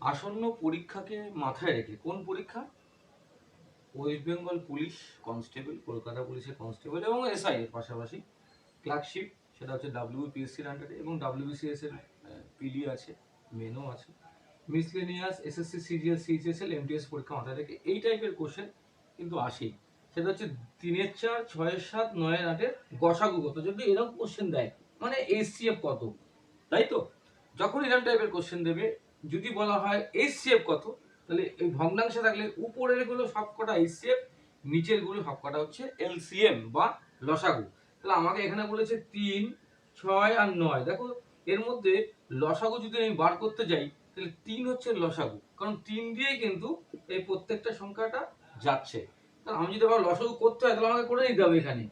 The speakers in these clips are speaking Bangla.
আসন্ন পরীক্ষাকে মাথায় রেখে, কোন পরীক্ষা? West Bengal police constable Kolkata পুলিশের কনস্টেবল এবং এসআই এর পাশাপাশি। ক্লার্কশিপ সেটা হচ্ছে ডাব্লিউপিএসসির আন্ডারে এবং ডাব্লিউবিসিএস এর পিডি আছে মেনও আছে। Miscellaneous SSC CGL CHSL MTS পরীক্ষা মাথায় রেখে এই টাইপের কোশ্চেন কিন্তু আসেই। সেটা হচ্ছে তিনের চার ছয়ের সাত, নয়ের আটের গসাগু কত যদি এরকম কোশ্চেন দেয় মানে এসসিএফ কত? তাই তো? যখন এরকম টাইপের কোশ্চেন দেবে যদি বলা হয় এসসিএফ কত, তাহলে এই ভগ্নাংশে থাকলে উপরেরগুলো সবকটা এসসিএফ নিচেরগুলো সবকটা হচ্ছে এলসিএম বা লসাগু। তাহলে আমাকে এখানে বলেছে তিন, ছয় আর নয়। দেখো, এর মধ্যে লসাগু যদি আমি বার করতে যাই, তাহলে তিন হচ্ছে লসাগু। কারণ তিন দিয়েই কিন্তু এই প্রত্যেকটা সংখ্যাটা যাচ্ছে। তাহলে আমি যদি আবার লসাগু করতে হয়, তাহলে আমাকে করে নিতে হবে এখানে।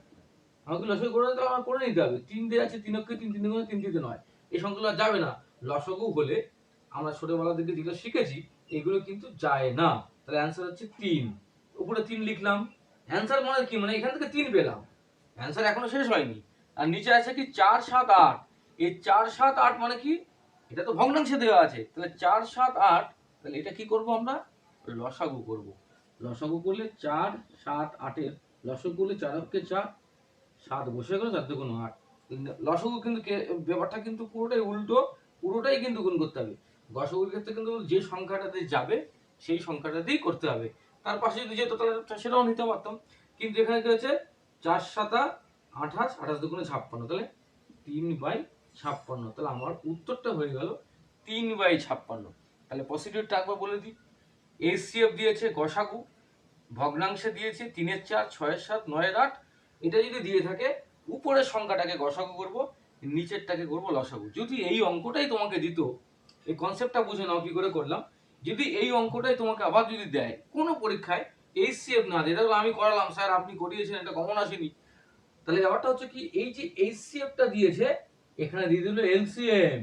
আমাকে লসাগু করে নিতে হবে আমাকে করে নিতে হবে। তিন দিয়ে আছে, তিন অক্ষে তিন তিন গুণে তিন তিনটে নয়। এই সংখ্যাগুলো যাবে না। লসাগু হলে আমরা ছোটবেলা থেকে যেগুলো শিখেছি, এগুলো কিন্তু যায় না। তাহলে অ্যান্সার হচ্ছে তিন। উপরে তিন লিখলাম। অ্যান্সার মানে কি? মানে এখান থেকে তিন পেলাম। অ্যান্সার এখনও শেষ হয়নি। আর নিচে আছে কি চার সাত আট। এই চার সাত আট মানে কি? এটা তো ভগ্নাংশে দেওয়া আছে। তাহলে চার সাত আট, তাহলে এটা কি করব আমরা? লসাগু করব। লসাগু করলে চার সাত আটের, লসাগু করলে চার চার, সাত বসে গেল, চার দুগুণ আট। লসাগু কিন্তু ব্যাপারটা কিন্তু পুরোটাই উল্টো, পুরোটাই কিন্তু গুণ করতে হবে। গসাগুর ক্ষেত্রে কিন্তু যে সংখ্যাটাতে যাবে, সেই সংখ্যাটাতেই করতে হবে। তার পাশে যদি যেত তাহলে সেটাও নিতে পারতাম। কিন্তু এখানে কি হচ্ছে চার সাতা আঠাশ আঠাশ দুগুণে ছাপ্পান্ন, তাহলে তিন বাই ছাপ্পান্ন। তাহলে আমার উত্তরটা হয়ে গেল তিন বাই ছাপ্পান্ন। তাহলে পসিটিভটা একবার বলে দিই। এসিএফ দিয়েছে গসাগু, ভগ্নাংশে দিয়েছে তিনের চার, ছয়ের সাত, নয়ের আট। এটা যদি দিয়ে থাকে, উপরের সংখ্যাটাকে গসাগু করব, নিচেরটাকে করব লসাগু। যদি এই অঙ্কটাই তোমাকে দিত এই কনসেপ্টটা বুঝে নাও কি করে করলাম। যদি এই অঙ্কটাই তোমাকে আবার যদি দেয়, কোনো পরীক্ষায় এইচসিএফ না দেয়, তাহলে আমি করালাম, স্যার আপনি করিয়েছেন এটা কমন আসেনি। তাহলে ব্যাপারটা হচ্ছে কি, এই যে এইচসিএফটা দিয়েছে, এখানে দিয়ে দিল এলসিএম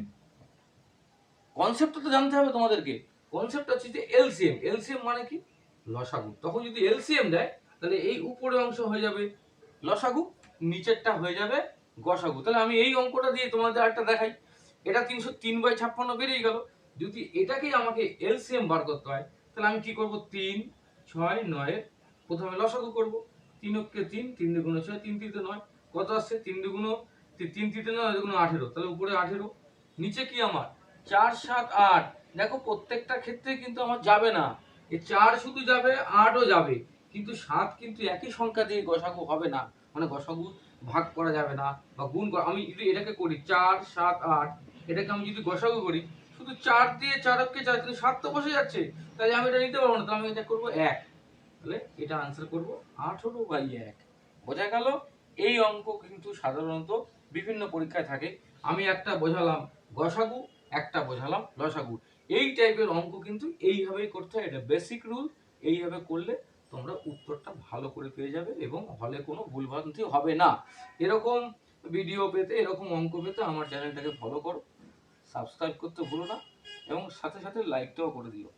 কনসেপ্টটা তো জানতে হবে তোমাদেরকে। কনসেপ্ট হচ্ছে যে এলসিএম এলসিএম মানে কি? লসাগু। তখন যদি এলসিএম দেয়, তাহলে এই উপরের অংশ হয়ে যাবে লসাগু, নিচেরটা হয়ে যাবে গসাগু। তাহলে আমি এই অঙ্কটা দিয়ে তোমাদের একটা দেখাই। এটা তিনশো তিন বাই ছাপ্পান্ন বেরিয়ে গেল। যদি এটাকেই আমাকে এলসিএম বার করতে হয়, তাহলে আমি কি করব? তিন ছয় নয়ের প্রথমে লসাগু করব। তিন অক্ষে তিন তিন দুগুণ ছয়, তিন তিনটে নয়। কত আসছে? তিন দুগুণ তিন তিনটে নয়, দুগুণ আঠেরো। তাহলে উপরে আঠেরো। নিচে কি আমার? চার সাত আট। দেখো, প্রত্যেকটা ক্ষেত্রে কিন্তু আমার যাবে না। এ চার শুধু যাবে, আটও যাবে। কিন্তু সাত কিন্তু একই সংখ্যা দিয়ে গসাগু হবে না। মানে গসাগু ভাগ করা যাবে না বা গুণ করা আমি যদি এটাকে করি, চার সাত আট এটাকে আমি যদি গসাগু করি, শুধু চার দিয়ে চার অক্ষে চার, কিন্তু সাত তো বসে যাচ্ছে। তাহলে আমি এটা নিতে পারব না তাহলে আমি এটা করব এক। তাহলে এটা আনসার করব আঠেরো বাই এক। বোঝা গেল? এই অঙ্ক কিন্তু সাধারণত বিভিন্ন পরীক্ষায় থাকে। আমি একটা বোঝালাম গসাগু, একটা বোঝালাম লসাগু। এই টাইপের অঙ্ক কিন্তু এইভাবেই করতে হয়, এটা বেসিক রুল এইভাবে করলে তোমরা উত্তরটা ভালো করে পেয়ে যাবে এবং হলে কোনো ভুলভ্রান্তি হবে না। এরকম ভিডিও পেতে, এরকম অঙ্ক পেতে আমার চ্যানেলটাকে ফলো করো সাবস্ক্রাইব করতে ভুলো না, এবং সাথে সাথে লাইকটাও করে দিও।